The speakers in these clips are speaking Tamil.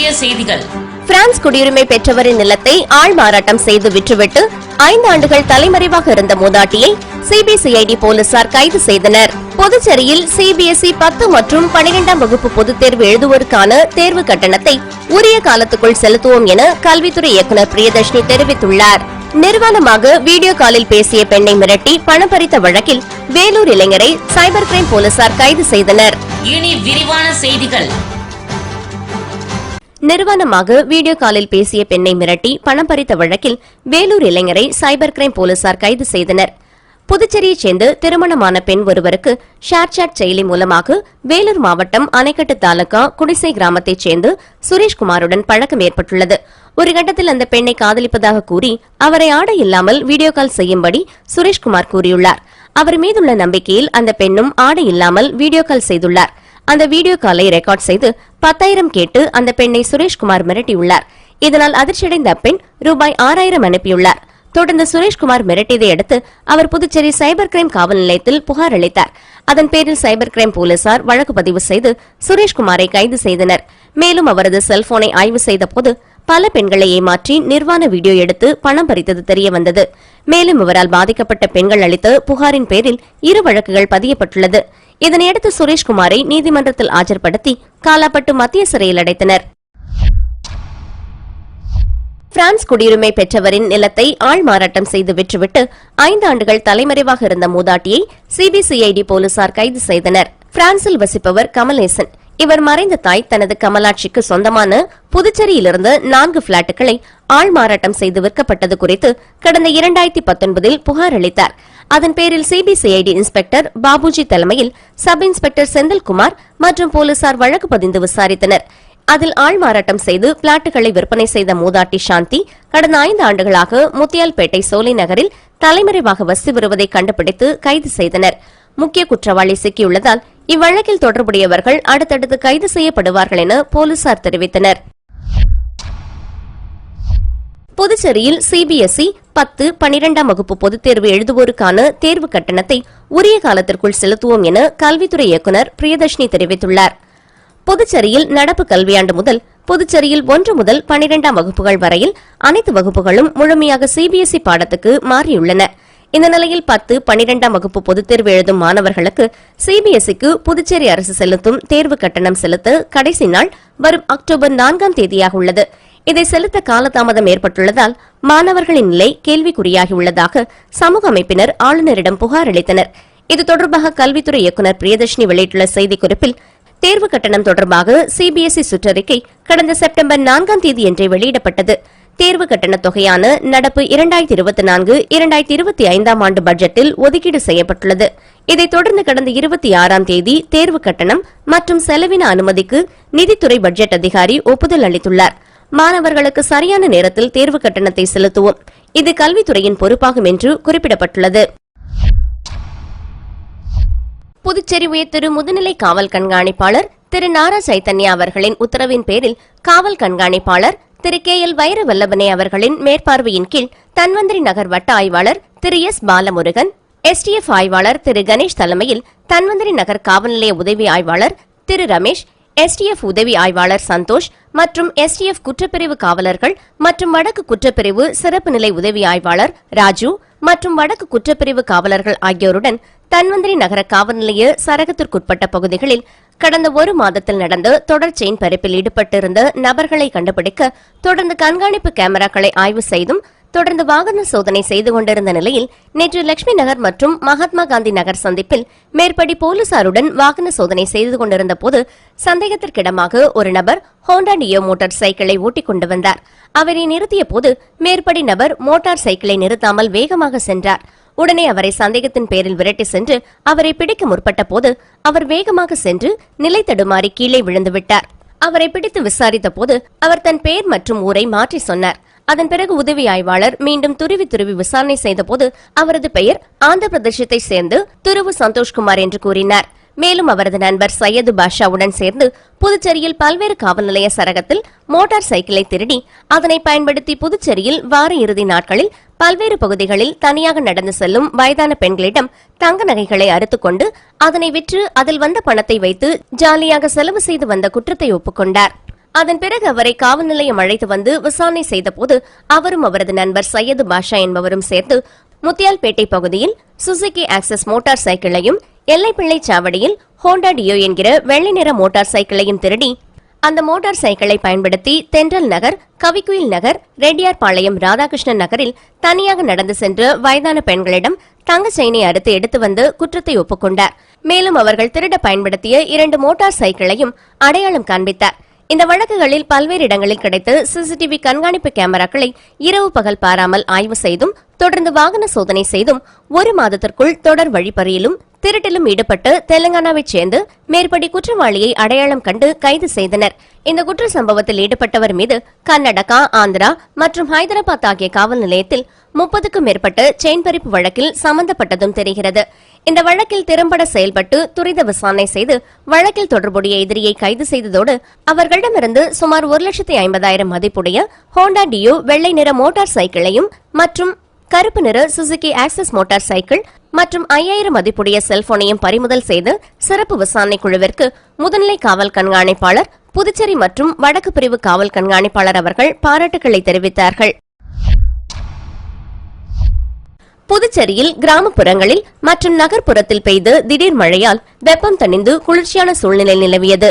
முக்கிய செய்திகள். பிரான்ஸ் குடியுரிமை பெற்றவரின் நிலத்தை ஆள் மாறாட்டம் செய்து விற்றுவிட்டு ஐந்து ஆண்டுகள் தலைமறைவாக இருந்த மூதாட்டியை சிபிசிஐடி போலீசார் கைது செய்தனர். புதுச்சேரியில் சிபிஎஸ்இ பத்து மற்றும் பனிரெண்டாம் வகுப்பு பொதுத் தேர்வு எழுதுவோருக்கான தேர்வு கட்டணத்தை உரிய காலத்துக்குள் செலுத்துவோம் என கல்வித்துறை இயக்குநர் பிரியதர்ஷினி தெரிவித்துள்ளார். நிர்வாணமாக வீடியோ காலில் பேசிய பெண்ணை மிரட்டி பணம் பறித்த வழக்கில் வேலூர் இளைஞரை சைபர் கிரைம் போலீசார் கைது செய்தனர். இனி விரிவான செய்திகள். நிர்வாணமாக வீடியோ காலில் பேசிய பெண்ணை மிரட்டி பணம் பறித்த வழக்கில் வேலூர் இளைஞரை சைபர் கிரைம் போலீசார் கைது செய்தனர். புதுச்சேரியைச் சேர்ந்து திருமணமான பெண் ஒருவருக்கு ஷேர்சாட் செயலி மூலமாக வேலூர் மாவட்டம் அணைக்கட்டு தாலுகா குடிசை கிராமத்தைச் சேர்ந்து சுரேஷ்குமாருடன் பழக்கம் ஏற்பட்டுள்ளது. ஒரு கட்டத்தில் அந்த பெண்ணை காதலிப்பதாக கூறி அவரை ஆடை இல்லாமல் வீடியோ கால் செய்யும்படி சுரேஷ்குமார் கூறியுள்ளார். அவர் மீதுள்ள நம்பிக்கையில் அந்த பெண்ணும் ஆடை இல்லாமல் வீடியோ கால் செய்துள்ளார். அந்த வீடியோ காலை ரெக்கார்ட் செய்து பத்தாயிரம் கேட்டு அந்த பெண்ணை சுரேஷ்குமார் மிரட்டியுள்ளார். இதனால் அதிர்ச்சியடைந்த பெண் ரூபாய் ஆறாயிரம் அனுப்பியுள்ளார். தொடர்ந்து சுரேஷ்குமார் மிரட்டியதை அடுத்து அவர் புதுச்சேரி சைபர் கிரைம் காவல் நிலையத்தில் புகார் அளித்தார். அதன் பேரில் சைபர் கிரைம் போலீசார் வழக்கு பதிவு செய்து சுரேஷ்குமாரை கைது செய்தனர். மேலும் அவரது செல்போனை ஆய்வு செய்தபோது பல பெண்களை ஏமாற்றி நிர்வாண வீடியோ எடுத்து பணம் பறித்தது தெரியவந்தது. மேலும் இவரால் பாதிக்கப்பட்ட பெண்கள் அளித்த புகாரின் பேரில் இரு வழக்குகள் பதியப்பட்டுள்ளது. இதனையடுத்து சுரேஷ்குமாரை நீதிமன்றத்தில் ஆஜர்படுத்தி காலாப்பட்டு மத்திய சிறையில் அடைத்தனர். பிரான்ஸ் குடியுரிமை பெற்றவரின் நிலத்தை ஆள் மாறாட்டம் செய்து விற்றுவிட்டு ஐந்து ஆண்டுகள் தலைமறைவாக இருந்த மூதாட்டியை சிபிசிஐடி போலீசார் கைது செய்தனர். பிரான்சில் வசிப்பவர் கமலேசன் இவர் மறைந்த தாய் தனது கமலாட்சிக்கு சொந்தமான புதுச்சேரியிலிருந்து நான்கு பிளாட்டுகளை ஆள் மாறாட்டம் செய்து விற்கப்பட்டது குறித்து கடந்த இரண்டாயிரத்தி பத்தொன்பதில் புகார் அளித்தார். அதன் பேரில் சிபிசிஐடி இன்ஸ்பெக்டர் பாபுஜி தலைமையில் சப் இன்ஸ்பெக்டர் செந்தில்குமார் மற்றும் போலீசார் வழக்கு பதிந்து விசாரித்தனர். அதில் ஆள் மாறாட்டம் செய்து பிளாட்டுகளை விற்பனை செய்த மூதாட்டி சாந்தி கடந்த ஐந்து ஆண்டுகளாக முத்தியால்பேட்டை சோலை நகரில் தலைமறைவாக வசித்து வருவதை கண்டுபிடித்து கைது செய்தனர். முக்கிய குற்றவாளி சிக்கியுள்ளதால் இவ்வழக்கில் தொடர்புடையவர்கள் அடுத்தடுத்து கைது செய்யப்படுவார்கள் என போலீசார் தெரிவித்தனர். புதுச்சேரியில் சிபிஎஸ்இ பத்து பனிரெண்டாம் வகுப்பு பொதுத் தேர்வு எழுதுவோருக்கான தேர்வு கட்டணத்தை உரிய காலத்திற்குள் செலுத்துவோம் என கல்வித்துறை இயக்குநர் பிரியதர்ஷினி தெரிவித்துள்ளார். புதுச்சேரியில் நடப்பு கல்வியாண்டு முதல் புதுச்சேரியில் ஒன்று முதல் பனிரெண்டாம் வகுப்புகள் வரையில் அனைத்து வகுப்புகளும் முழுமையாக சிபிஎஸ்இ பாடத்துக்கு மாறியுள்ளன. இந்த நிலையில் பத்து பனிரெண்டாம் வகுப்பு பொதுத் தேர்வு எழுதும் மாணவர்களுக்கு சிபிஎஸ்இக்கு புதுச்சேரி அரசு செலுத்தும் தேர்வு கட்டணம் செலுத்த கடைசி நாள் வரும் அக்டோபர் நான்காம் தேதியாக உள்ளது. இதை செலுத்த காலதாமதம் ஏற்பட்டுள்ளதால் மாணவர்களின் நிலை கேள்விக்குறியாகியுள்ளதாக சமூக அமைப்பினர் ஆளுநரிடம் புகார் அளித்தனர். இது தொடர்பாக கல்வித்துறை இயக்குநர் பிரியதர்ஷினி வெளியிட்டுள்ள செய்திக்குறிப்பில் தேர்வு கட்டணம் தொடர்பாக சிபிஎஸ்இ சுற்றறிக்கை கடந்த செப்டம்பர் நான்காம் தேதியன்றே வெளியிடப்பட்டது. தேர்வு கட்டண தொகையான நடப்பு இரண்டாயிரத்தி இருபத்தி நான்கு இரண்டாயிரத்தி இருபத்தி ஐந்தாம் ஆண்டு பட்ஜெட்டில் ஒதுக்கீடு செய்யப்பட்டுள்ளது. இதைத் தொடர்ந்து கடந்த இருபத்தி ஆறாம் தேதி தேர்வு கட்டணம் மற்றும் செலவின அனுமதிக்கு நிதித்துறை பட்ஜெட் அதிகாரி ஒப்புதல் அளித்துள்ளார். மாணவர்களுக்கு சரியான நேரத்தில் தேர்வு கட்டணத்தை செலுத்துவோம். இது கல்வித்துறையின் பொறுப்பாகும் என்று குறிப்பிடப்பட்டுள்ளது. புதுச்சேரி உயர்திரு முதுநிலை காவல் கண்காணிப்பாளர் திரு நாரா சைத்தன்யா அவர்களின் உத்தரவின் பேரில் காவல் கண்காணிப்பாளர் திரு கே எல் வைரவல்லபனே அவர்களின் மேற்பார்வையின் கீழ் தன்வந்திரி நகர் வட்ட ஆய்வாளர் திரு எஸ் பாலமுருகன் எஸ்டிஎஃப் ஆய்வாளர் திரு கணேஷ் தலைமையில் தன்வந்திரி நகர் காவல்நிலைய உதவி ஆய்வாளர் திரு ரமேஷ் எஸ்டிஎஃப் உதவி ஆய்வாளர் சந்தோஷ் மற்றும் எஸ்டிஎஃப் குற்றப்பிரிவு காவலர்கள் மற்றும் வடக்கு குற்றப்பிரிவு சிறப்பு நிலை உதவி ஆய்வாளர் ராஜு மற்றும் வடக்கு குற்றப்பிரிவு காவலர்கள் ஆகியோருடன் தன்வந்திரி நகர காவல் நிலைய சரகத்திற்குட்பட்ட பகுதிகளில் கடந்த ஒரு மாதத்தில் நடந்த தொடர் செயின் பறிப்பில் ஈடுபட்டிருந்த நபர்களை கண்டுபிடிக்க தொடர்ந்து கண்காணிப்பு கேமராக்களை ஆய்வு செய்தும் தொடர்ந்து வாகன சோதனை செய்து கொண்டிருந்த நிலையில் நேற்று லட்சுமி நகர் மற்றும் மகாத்மா காந்தி நகர் சந்திப்பில் மேற்படி போலீசாருடன் வாகன சோதனை செய்து கொண்டிருந்த போது சந்தேகத்திற்கிடமாக ஒரு நபர் ஹோண்டா டியோ மோட்டார் சைக்கிளை ஓட்டிக் கொண்டு வந்தார். அவரை நிறுத்திய போது மேற்படி நபர் மோட்டார் சைக்கிளை நிறுத்தாமல் வேகமாக சென்றார். உடனே அவரை சந்தேகத்தின் பேரில் விரட்டி சென்று அவரை பிடிக்க முற்பட்ட போது அவர் வேகமாக சென்று நிலை தடுமாறி கீழே விழுந்துவிட்டார் அவரை பிடித்து விசாரித்த போது அவர் தன் பெயர் மற்றும் ஊரை மாற்றி சொன்னார். அதன் பிறகு உதவி ஆய்வாளர் மீண்டும் துருவி துருவி விசாரணை செய்தபோது அவரது பெயர் ஆந்திர பிரதேசத்தை சேர்ந்து துருவு சந்தோஷ்குமார் என்று கூறினார். மேலும் அவரது நண்பர் சையது பாஷாவுடன் சேர்ந்து புதுச்சேரியில் பல்வேறு காவல் நிலைய சரகத்தில் மோட்டார் சைக்கிளை திருடி அதனை பயன்படுத்தி புதுச்சேரியில் வார இறுதி நாட்களில் பல்வேறு பகுதிகளில் தனியாக நடந்து செல்லும் வயதான பெண்களிடம் தங்க நகைகளை அறுத்துக்கொண்டு அதனை விற்று அதில் வந்த பணத்தை வைத்து ஜாலியாக செலவு செய்து வந்த குற்றத்தை ஒப்புக்கொண்டார். அதன் பிறகு அவரை காவல் நிலையம் அழைத்து வந்து விசாரணை செய்தபோது அவரும் அவரது நண்பர் சையது பாஷா என்பவரும் சேர்த்து முத்தியால்பேட்டை பகுதியில் சுசுகி ஆக்சஸ் மோட்டார் சைக்கிளையும் எல்லைப்பிள்ளை சாவடியில் ஹோண்டா டியோ என்கிற வெள்ளை நிற மோட்டார் சைக்கிளையும் திருடி அந்த மோட்டார் சைக்கிளை பயன்படுத்தி தென்றல் நகர் கவிக்குயில் நகர் ரெட்டியார்பாளையம் ராதாகிருஷ்ணன் நகரில் தனியாக நடந்து சென்று வயதான பெண்களிடம் தங்க செயினை அறுத்து எடுத்து வந்து குற்றத்தை ஒப்புக்கொண்டார். மேலும் அவர்கள் திருட பயன்படுத்திய இரண்டு மோட்டார் சைக்கிளையும் அடையாளம் காண்பித்தார். இந்த வழக்குகளில் பல்வேறு இடங்களில் கிடைத்த சிசிடிவி கண்காணிப்பு கேமராக்களை இரவு பகல் பாராமல் ஆய்வு செய்தும் தொடர்ந்து வாகன சோதனை செய்தும் ஒரு மாதத்திற்குள் தொடர் வழிப்பறியிலும் திருட்டிலும் ஈடுபட்டு தெலங்கானாவைச் சேர்ந்து மேற்படி குற்றவாளியை அடையாளம் கண்டு கைது செய்தனர். இந்த குற்ற சம்பவத்தில் ஈடுபட்டவர் மீது கர்நாடகா ஆந்திரா மற்றும் ஹைதராபாத் ஆகிய காவல் நிலையத்தில் முப்பதுக்கும் மேற்பட்ட செயின் பறிப்பு வழக்கில் சம்பந்தப்பட்டதும் தெரிகிறது. இந்த வழக்கில் திறம்பட செயல்பட்டு துரித விசாரணை செய்து வழக்கில் தொடர்புடைய எதிரியை கைது செய்ததோடு அவர்களிடமிருந்து சுமார் ஒரு லட்சத்தி ஐம்பதாயிரம் மதிப்புடைய ஹோண்டா டியோ வெள்ளை நிற மோட்டார் சைக்கிளையும் மற்றும் கருப்பு நிற சுசுகி ஆக்சஸ் மோட்டார் சைக்கிள் மற்றும் ஐயாயிரம் மதிப்புடைய செல்போனையும் பறிமுதல் செய்து சிறப்பு விசாரணை குழுவிற்கு முதுநிலை காவல் கண்காணிப்பாளர் புதுச்சேரி மற்றும் வடக்கு பிரிவு காவல் கண்காணிப்பாளர் அவர்கள் பாராட்டுகளை தெரிவித்தார்கள். புதுச்சேரியில் கிராமப்புறங்களில் மற்றும் நகர்ப்புறத்தில் பெய்து திடீர் மழையால் வெப்பம் தணிந்து குளிர்ச்சியான சூழ்நிலை நிலவியது.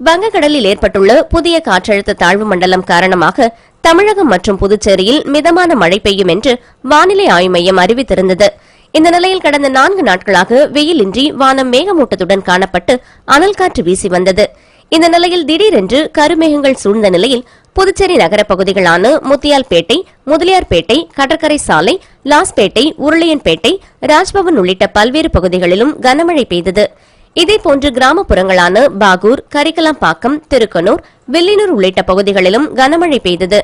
வங்கக்கடலில் ஏற்பட்டுள்ள புதிய காற்றழுத்த தாழ்வு மண்டலம் காரணமாக தமிழகம் மற்றும் புதுச்சேரியில் மிதமான மழை பெய்யும் என்று வானிலை ஆய்வு மையம் அறிவித்திருந்தது. இந்த நிலையில் கடந்த நான்கு நாட்களாக வெயிலின்றி வானம் மேகமூட்டத்துடன் காணப்பட்டு அனல் காற்று வீசி வந்தது. இந்த நிலையில் திடீரென்று கருமேகங்கள் சூழ்ந்த நிலையில் புதுச்சேரி நகரப் பகுதிகளான முத்தியால்பேட்டை முதலியார்பேட்டை கடற்கரை சாலை லாஸ்பேட்டை உருளையன்பேட்டை ராஜ்பவன் உள்ளிட்ட பல்வேறு பகுதிகளிலும் கனமழை பெய்தது. இதேபோன்று கிராமப்புறங்களான பாகூர் கரிக்கலாம்பாக்கம் திருக்கனூர் வில்லியனூர் உள்ளிட்ட பகுதிகளிலும் கனமழை பெய்தது.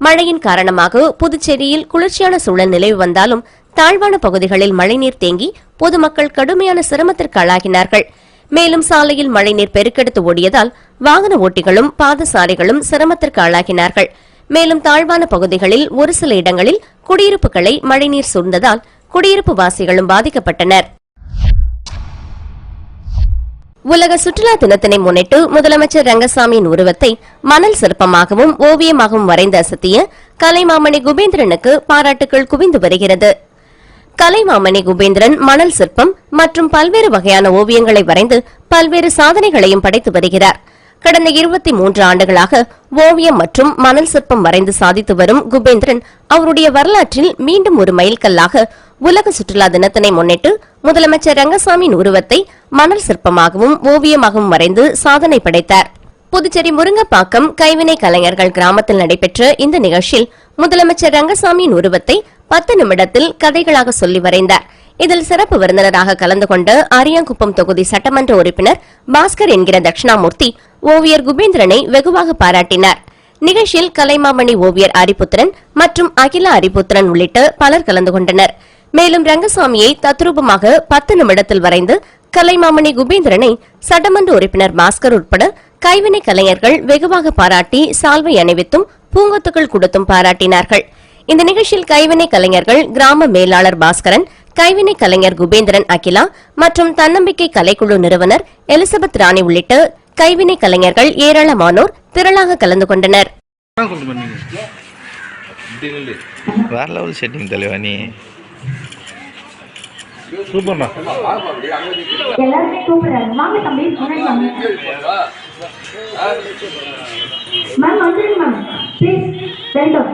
மழையின் காரணமாக புதுச்சேரியில் குளிர்ச்சியான சூழல் நிலவி வந்தாலும் தாழ்வான பகுதிகளில் மழைநீர் தேங்கி பொதுமக்கள் கடுமையான சிரமத்திற்கு ஆளாகினார்கள். மேலும் சாலையில் மழைநீர் பெருக்கெடுத்து ஓடியதால் வாகன ஓட்டிகளும் பாதசாரிகளும் சிரமத்திற்கு ஆளாகினார்கள். மேலும் தாழ்வான பகுதிகளில் ஒரு சில இடங்களில் குடியிருப்புகளை மழைநீர் சூழ்ந்ததால் குடியிருப்பு வாசிகளும் பாதிக்கப்பட்டனர். உலக சுற்றுலா தினத்தினை முன்னிட்டு முதலமைச்சர் ரங்கசாமியின் உருவத்தை மணல் சிற்பமாகவும் ஓவியமாகவும் வரைந்து அசத்திய கலைமாமணி குபேந்திரனுக்கு பாராட்டுகள் குவிந்து வருகிறது. கலைமாமணி குபேந்திரன் மணல் சிற்பம் மற்றும் பல்வேறு வகையான ஓவியங்களை வரைந்து பல்வேறு சாதனைகளையும் படைத்து வருகிறார். கடந்த இருபத்தி மூன்று ஆண்டுகளாக ஓவியம் மற்றும் மணல் சிற்பம் வரைந்து சாதித்து வரும் குபேந்திரன் அவருடைய வரலாற்றில் மீண்டும் ஒரு மைல்கல்லாக உலக சுற்றுலா தினத்தினை முன்னிட்டு முதலமைச்சர் ரங்கசாமியின் உருவத்தை மணல் சிற்பமாகவும் ஓவியமாகவும் வரைந்து சாதனை படைத்தார். புதுச்சேரி முருங்கப்பாக்கம் கைவினை கலைஞர்கள் கிராமத்தில் நடைபெற்ற இந்த நிகழ்ச்சியில் முதலமைச்சர் ரங்கசாமியின் உருவத்தை பத்து நிமிடத்தில் கதைகளாக சொல்லி வரைந்தார். இதில் சிறப்பு விருந்தினராக கலந்து கொண்ட அரியாங்குப்பம் தொகுதி சட்டமன்ற உறுப்பினர் பாஸ்கர் என்கிற தட்சிணாமூர்த்தி ஓவியர் குபேந்திரனை வெகுவாக பாராட்டினார். நிகழ்ச்சியில் கலைமாமணி ஓவியர் அரிபுத்திரன் மற்றும் அகில அரிபுத்திரன் உள்ளிட்ட பலர் கலந்து கொண்டனர். மேலும் ரங்கசாமியை தத்ரூபமாக பத்து நிமிடத்தில் வரைந்து கலைமாமணி குபேந்திரனை சட்டமன்ற உறுப்பினர் பாஸ்கர் உட்பட கைவினை கலைஞர்கள் வெகுவாக பாராட்டி சால்வை அணிவித்தும் பூங்கொத்துக்கள் கொடுத்தும் பாராட்டினார்கள். இந்த நிகழ்ச்சியில் கைவினை கலைஞர்கள் கிராம மேலாளர் பாஸ்கரன் கைவினை கலைஞர் குபேந்திரன் அகிலா மற்றும் தன்னம்பிக்கை கலைக்குழு நிறுவனர் எலிசபெத் ராணி உள்ளிட்ட கைவினை கலைஞர்கள் ஏராளமானோர் திரளாக கலந்து கொண்டனர். வேற லெவல் செட்டிங் தலைவா நீ? சூப்பர்ண்ணா. எல்லாருமே கூப்பிடுறாங்க வாங்க தம்பி முன்னாடி வாங்க. மேம் வந்துருங்க ma'am please welcome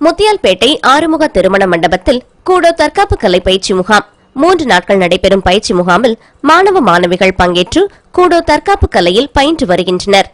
Muthialpet Arumuga திருமண மண்டபத்தில் கூடோ தற்காப்பு கலை பயிற்சி முகாம். மூன்று நாட்கள் நடைபெறும் பயிற்சி முகாமில் மாணவ மாணவிகள் பங்கேற்று கூடோ தற்காப்பு கலையில் பயின்று வருகின்றனர்.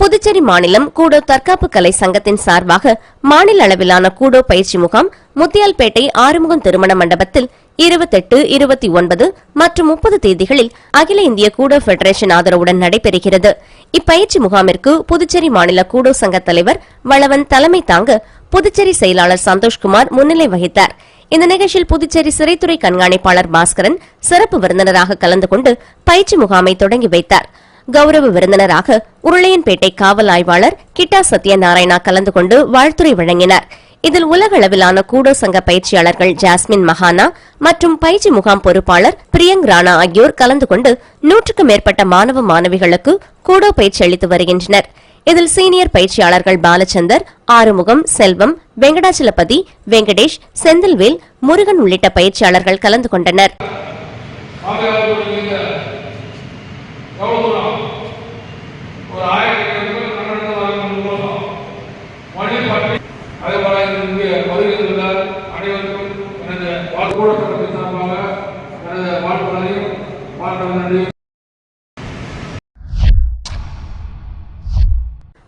புதுச்சேரி மாநிலம் கூடோ தற்காப்பு கலை சங்கத்தின் சார்பாக மாநில அளவிலான கூடோ பயிற்சி முகாம் முத்தியால்பேட்டை ஆறுமுகம் திருமண மண்டபத்தில் இருபத்தெட்டு இருபத்தி ஒன்பது மற்றும் முப்பது தேதிகளில் அகில இந்திய கூடோ பெடரேஷன் ஆதரவுடன் நடைபெறுகிறது. இப்பயிற்சி முகாமிற்கு புதுச்சேரி மாநில கூடோ சங்க தலைவர் வளவன் தலைமை தாங்க புதுச்சேரி செயலாளர் சந்தோஷ்குமார் முன்னிலை வகித்தார். இந்த நிகழ்ச்சியில் புதுச்சேரி சிறைத்துறை கண்காணிப்பாளர் பாஸ்கரன் சிறப்பு விருந்தினராக கலந்து கொண்டு பயிற்சி முகாமை தொடங்கி வைத்தார். கௌரவ விருந்தினராக உருளையன்பேட்டை காவல் ஆய்வாளர் கிட்டா சத்யநாராயணா கலந்து கொண்டு வாழ்த்துரை வழங்கினார். இதில் உலகளவிலான கூடோ சங்க பயிற்சியாளர்கள் ஜாஸ்மின் மஹானா மற்றும் பயிற்சி முகாம் பொறுப்பாளர் பிரியங்க் ராணா ஆகியோர் கலந்து கொண்டு நூற்றுக்கும் மேற்பட்ட மாணவ மாணவிகளுக்கு கூடோ பயிற்சி அளித்து வருகின்றனர். இதில் சீனியர் பயிற்சியாளர்கள் பாலச்சந்தர் ஆறுமுகம் செல்வம் வெங்கடாச்சலபதி வெங்கடேஷ் செந்தில்வேல் முருகன் உள்ளிட்ட பயிற்சியாளர்கள் கலந்து கொண்டனர்.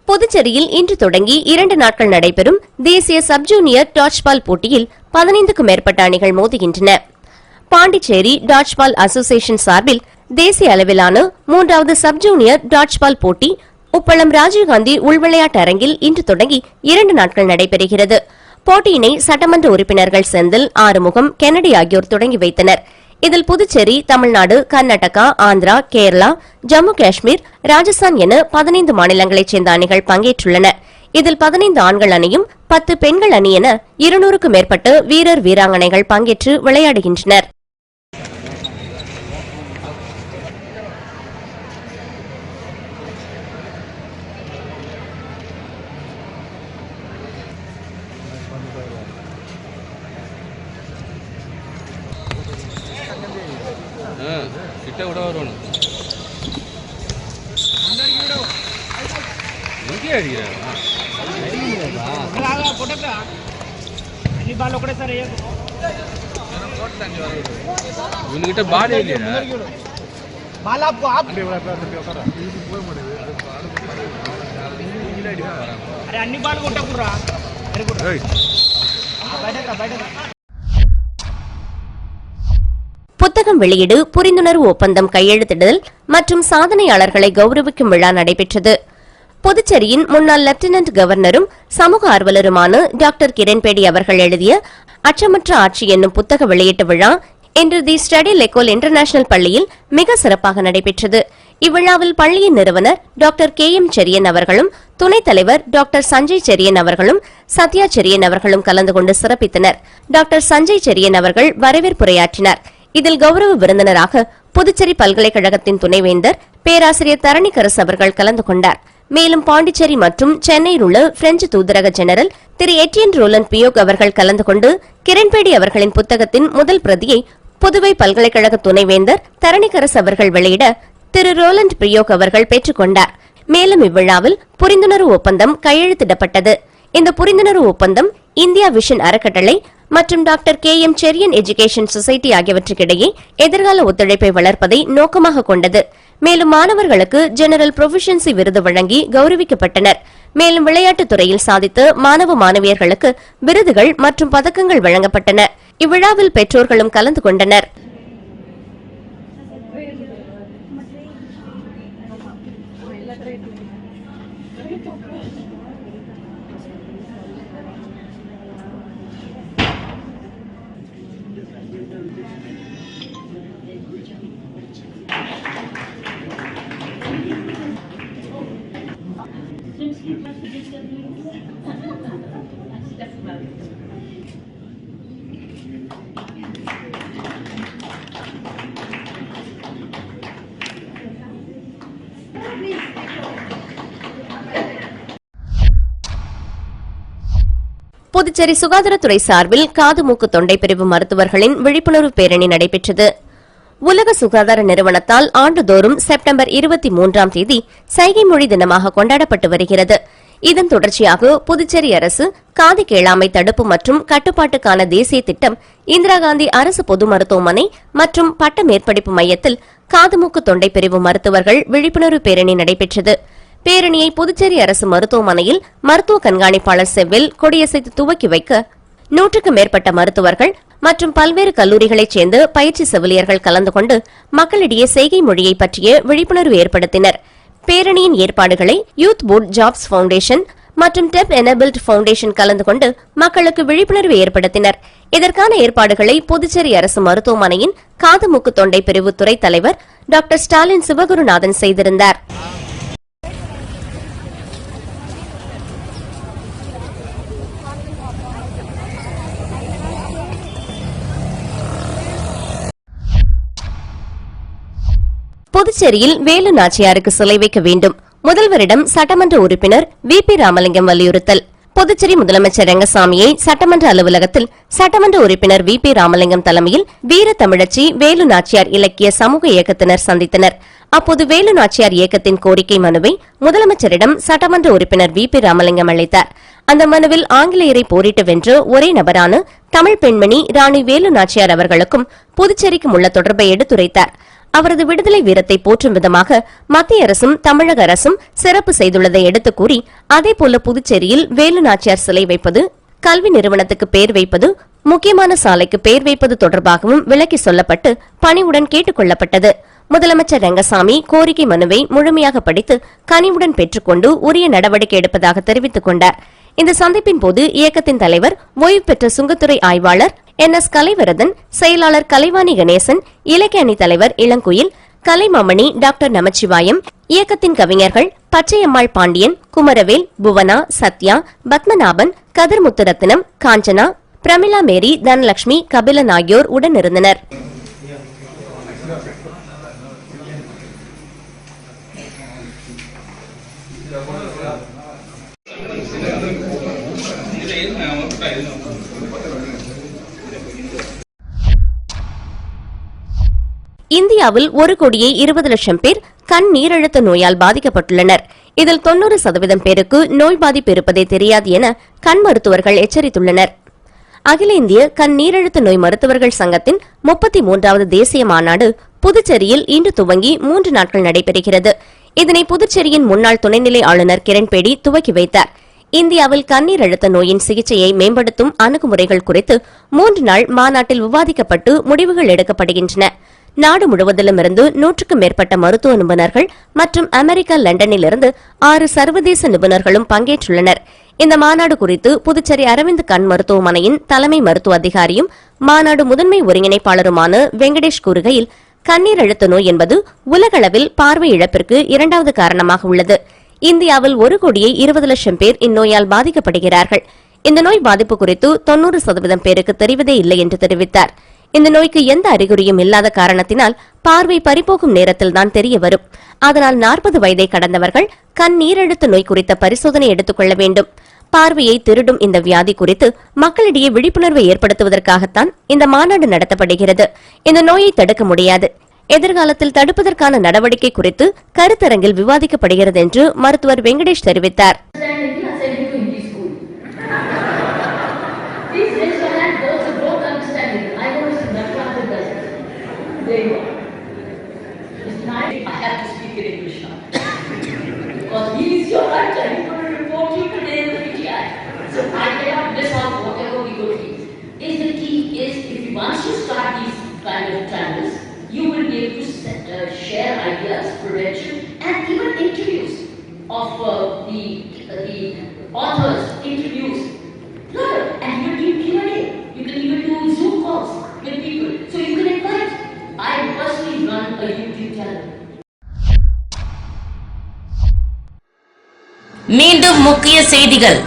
புதுச்சேரியில் இன்று தொடங்கி இரண்டு நாட்கள் நடைபெறும் தேசிய சப் ஜூனியர் டாட்ச்பால் போட்டியில் பதினைந்துக்கும் மேற்பட்ட அணிகள் மோதுகின்றன. பாண்டிச்சேரி டாட்ச்பால் அசோசியேஷன் சார்பில் தேசிய அளவிலான மூன்றாவது சப் ஜூனியர் டாட்ச்பால் போட்டி உப்பளம் ராஜீவ்காந்தி உள்விளையாட்டு அரங்கில் இன்று தொடங்கி இரண்டு நாட்கள் நடைபெறுகிறது. போட்டியினை சட்டமன்ற உறுப்பினர்கள் செந்தில் ஆறுமுகம் கென்னடி ஆகியோர் தொடங்கி வைத்தனர். இதில் புதுச்சேரி தமிழ்நாடு கர்நாடகா ஆந்திரா கேரளா ஜம்மு காஷ்மீர் ராஜஸ்தான் என பதினைந்து மாநிலங்களைச் சேர்ந்த அணிகள் பங்கேற்றுள்ளன. இதில் பதினைந்து ஆண்கள் அணியும் பத்து பெண்கள் அணி என இருநூறுக்கும் மேற்பட்ட வீரர் வீராங்கனைகள் பங்கேற்று விளையாடுகின்றனர். புத்தகம் வெளியீடு புரிந்துணர்வு ஒப்பந்தம் கையெழுத்திடுதல் மற்றும் சாதனையாளர்களை கௌரவிக்கும் விழா நடைபெற்றது. புதுச்சேரியின் முன்னாள் லெப்டினன்ட் கவர்னரும் சமூக ஆர்வலருமான டாக்டர் கிரண்பேடி அவர்கள் எழுதிய அச்சமற்ற ஆட்சி என்னும் புத்தக வெளியீட்டு விழா இன்று தி ஸ்டடி லெக்கோல் இன்டர்நேஷனல் பள்ளியில் மிக சிறப்பாக நடைபெற்றது. இவ்விழாவில் பள்ளியின் நிறுவனர் டாக்டர் கே எம் செரியன் அவர்களும் துணைத் தலைவர் டாக்டர் சஞ்சய் செரியன் அவர்களும் சத்யா செரியன் அவர்களும் கலந்து கொண்டு சிறப்பித்தனர். டாக்டர் சஞ்சய் செரியன் அவர்கள் வரவேற்புரையாற்றினார். இதில் கௌரவ விருந்தினராக புதுச்சேரி பல்கலைக்கழகத்தின் துணைவேந்தர் பேராசிரியர் தரணிகரசு அவர்கள் கலந்து கொண்டார். மேலும் பாண்டிச்சேரி மற்றும் சென்னையில் உள்ள பிரெஞ்சு தூதரக ஜெனரல் திரு எட்டியன் ரோலன் பியோக் அவர்கள் கலந்து கொண்டு கிரண்பேடி அவர்களின் புத்தகத்தின் முதல் பிரதியை புதுவை பல்கலைக்கழக துணைவேந்தர் தரணிகரசு அவர்கள் வெளியிட திரு ரோலண்ட் பிரியோக் அவர்கள் பெற்றுக்கொண்டார். மேலும் இவ்விழாவில் புரிந்துணர்வு ஒப்பந்தம் கையெழுத்திடப்பட்டது. இந்த புரிந்துணர்வு ஒப்பந்தம் இந்தியா விஷன் அறக்கட்டளை மற்றும் doctor K M Cherian education society ஆகியவற்றுக்கிடையே எதிர்கால ஒத்துழைப்பை வளர்ப்பதை நோக்கமாக கொண்டது. மேலும் மாணவர்களுக்கு ஜெனரல் ப்ரொஃபிஷியன்சி விருது வழங்கி கௌரவிக்கப்பட்டனர். மேலும் விளையாட்டுத் துறையில் சாதித்து மாணவ மாணவியர்களுக்கு விருதுகள் மற்றும் பதக்கங்கள் வழங்கப்பட்டன. இவ்விழாவில் பெற்றோர்களும் கலந்து கொண்டனர். புதுச்சேரி சுகாதாரத்துறை சார்பில் காது மூக்கு தொண்டை பிரிவு மருத்துவர்களின் விழிப்புணர்வு பேரணி நடைபெற்றது. உலக சுகாதார நிறுவனத்தால் ஆண்டுதோறும் செப்டம்பர் இருபத்தி மூன்றாம் தேதி சைகை மொழி தினமாக கொண்டாடப்பட்டு வருகிறது. இதன் தொடர்ச்சியாக புதுச்சேரி அரசு காது கேளாமை தடுப்பு மற்றும் கட்டுப்பாட்டுக்கான தேசிய திட்டம் இந்திரா காந்தி அரசு பொது மருத்துவமனை மற்றும் பட்ட மேற்படிப்பு மையத்தில் காதுமூக்கு தொண்டை பிரிவு மருத்துவர்கள் விழிப்புணர்வு பேரணி நடைபெற்றது. பேரணியை புதுச்சேரி அரசு மருத்துவமனையில் மருத்துவ கண்காணிப்பாளர் செவ்வில் கொடியசைத்து துவக்கி வைக்க நூற்றுக்கு மேற்பட்ட மருத்துவர்கள் மற்றும் பல்வேறு கல்லூரிகளைச் சேர்ந்து பயிற்சி செவிலியர்கள் கலந்து கொண்டு மக்களிடையே செய்கை மொழியை பற்றிய விழிப்புணர்வு ஏற்படுத்தினர். பேரணியின் ஏற்பாடுகளை யூத் போர்ட் ஜாப்ஸ் பவுண்டேஷன் மற்றும் டெப் எனபிள்ட் ஃபவுண்டேஷன் கலந்து கொண்டு மக்களுக்கு விழிப்புணர்வு ஏற்படுத்தினர். இதற்கான ஏற்பாடுகளை புதுச்சேரி அரசு மருத்துவமனையின் காது மூக்கு தொண்டை பிரிவு துறை தலைவர் டாக்டர் ஸ்டாலின் சிவகுருநாதன் செய்திருந்தார். புதுச்சேரியில் வேலு நாச்சியாருக்கு சிலை வைக்க வேண்டும். முதல்வரிடம் சட்டமன்ற உறுப்பினர் வி பி ராமலிங்கம் வலியுறுத்தல். புதுச்சேரி முதலமைச்சர் ரங்கசாமியை சட்டமன்ற அலுவலகத்தில் சட்டமன்ற உறுப்பினர் வி பி ராமலிங்கம் தலைமையில் வீர தமிழச்சி வேலு நாச்சியார் இலக்கிய சமூக இயக்கத்தினர் சந்தித்தனர். அப்போது வேலு நாச்சியார் இயக்கத்தின் கோரிக்கை மனுவை முதலமைச்சரிடம் சட்டமன்ற உறுப்பினர் வி பி ராமலிங்கம் அளித்தார். அந்த மனுவில் ஆங்கிலேயரை போரிட்டு வென்று ஒரே நபரான தமிழ் பெண்மணி ராணி வேலு நாச்சியார் அவர்களுக்கும் புதுச்சேரிக்கும் உள்ள தொடர்பை எடுத்துரைத்தார். அவரது விடுதலை வீரத்தை போற்றும் விதமாக மத்திய அரசும் தமிழக அரசும் சிறப்பு செய்துள்ளதை எடுத்துக் கூறி அதேபோல புதுச்சேரியில் வேலு நாச்சியார் சிலை வைப்பது கல்வி நிறுவனத்துக்கு பெயர் வைப்பது முக்கியமான சாலைக்கு பெயர் வைப்பது தொடர்பாகவும் விளக்கி சொல்லப்பட்டு பணிவுடன் கேட்டுக் கொள்ளப்பட்டது. முதலமைச்சர் ரங்கசாமி கோரிக்கை மனுவை முழுமையாக படித்து கனிவுடன் பெற்றுக்கொண்டு உரிய நடவடிக்கை எடுப்பதாக தெரிவித்துக் கொண்டார். இந்த சந்திப்பின் போது இயக்கத்தின் தலைவர் ஓய்வு பெற்ற சுங்கத்துறை ஆய்வாளர் என் எஸ் கலைவரதன் செயலாளர் கலைவாணி கணேசன் இலக்கிய அணி தலைவர் இளங்குயில் கலைமாமணி டாக்டர் நமச்சிவாயம் இயக்கத்தின் கவிஞர்கள் பச்சையம்மாள் பாண்டியன் குமரவேல் புவனா சத்யா பத்மநாபன் கதிர் முத்துரத்தினம் காஞ்சனா பிரமிளா மேரி தனலட்சுமி கபிலன் ஆகியோர் உடனிருந்தனர். இந்தியாவில் ஒரு கோடியே இருபது லட்சம் பேர் கண் நீரழுத்த நோயால் பாதிக்கப்பட்டுள்ளனர். இதில் தொன்னூறு சதவீதம் பேருக்கு நோய் பாதிப்பு இருப்பதே தெரியாது என கண் மருத்துவர்கள் எச்சரித்துள்ளனர். அகில இந்திய கண் நீரழுத்த நோய் மருத்துவர்கள் சங்கத்தின் முப்பத்தி மூன்றாவது தேசிய மாநாடு புதுச்சேரியில் இன்று துவங்கி மூன்று நாட்கள் நடைபெறுகிறது. இதனை புதுச்சேரியின் முன்னாள் துணைநிலை ஆளுநர் கிரண்பேடி துவக்கி வைத்தார். இந்தியாவில் கண்ணீர் அழுத்த நோயின் சிகிச்சையை மேம்படுத்தும் அணுகுமுறைகள் குறித்து மூன்று நாள் மாநாட்டில் விவாதிக்கப்பட்டு முடிவுகள் எடுக்கப்படுகின்றன. நாடு முழுவதிலும் இருந்து நூற்றுக்கும் மேற்பட்ட மருத்துவ நிபுணர்கள் மற்றும் அமெரிக்கா லண்டனிலிருந்து ஆறு சர்வதேச நிபுணர்களும் பங்கேற்றுள்ளனர். இந்த மாநாடு குறித்து புதுச்சேரி அரவிந்த் கண் மருத்துவமனையின் தலைமை மருத்துவ அதிகாரியும் மாநாடு முதன்மை ஒருங்கிணைப்பாளருமான வெங்கடேஷ் கூறுகையில் கண்ணீர் அழுத்த நோய் என்பது உலகளவில் பார்வை இழப்பிற்கு இரண்டாவது காரணமாக உள்ளது. இந்தியாவில் ஒரு கோடியே இருபது லட்சம் பேர் இந்நோயால் பாதிக்கப்படுகிறார்கள். இந்த நோய் பாதிப்பு குறித்து தொன்னூறு சதவீதம் பேருக்கு தெரிவதே இல்லை என்று தெரிவித்தார். இந்த நோய்க்கு எந்த அறிகுறியும் இல்லாத காரணத்தினால் பார்வை பறிபோகும் நேரத்தில் தான் தெரிய வரும். அதனால் நாற்பது வயதை கடந்தவர்கள் கண் நீரழுத்த நோய் குறித்த பரிசோதனை எடுத்துக் கொள்ள வேண்டும். பார்வையை திருடும் இந்த வியாதி குறித்து மக்களிடையே விழிப்புணர்வை ஏற்படுத்துவதற்காகத்தான் இந்த மாநாடு நடத்தப்படுகிறது. இந்த நோயை தடுக்க முடியாது. எதிர்காலத்தில் தடுப்பதற்கான நடவடிக்கை குறித்து கருத்தரங்கில் விவாதிக்கப்படுகிறது என்று மருத்துவர் வெங்கடேஷ் தெரிவித்தார். மீண்டும் முக்கிய செய்திகள்.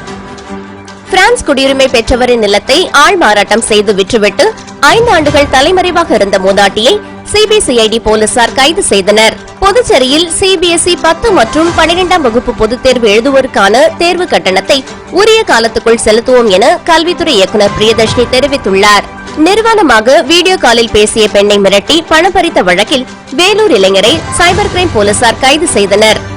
பிரான்ஸ் குடியுரிமை பெற்றவரின் நிலத்தை ஆள் மாறாட்டம் செய்து விற்றுவிட்டு ஐந்து ஆண்டுகள் தலைமறைவாக இருந்த மூதாட்டியை சிபிசிஐடி போலீசார் கைது செய்தனர். புதுச்சேரியில் சிபிஎஸ்இ பத்து மற்றும் பனிரெண்டாம் வகுப்பு பொதுத் தேர்வு எழுதுவோருக்கான தேர்வு கட்டணத்தை உரிய காலத்துக்குள் செலுத்துவோம் என கல்வித்துறை இயக்குநர் பிரியதர்ஷினி தெரிவித்துள்ளார். நிர்வாணமாக வீடியோ காலில் பேசிய பெண்ணை மிரட்டி பணம் பறித்த வழக்கில் வேலூர் இளைஞரை சைபர் கிரைம் போலீசார் கைது செய்தனர்.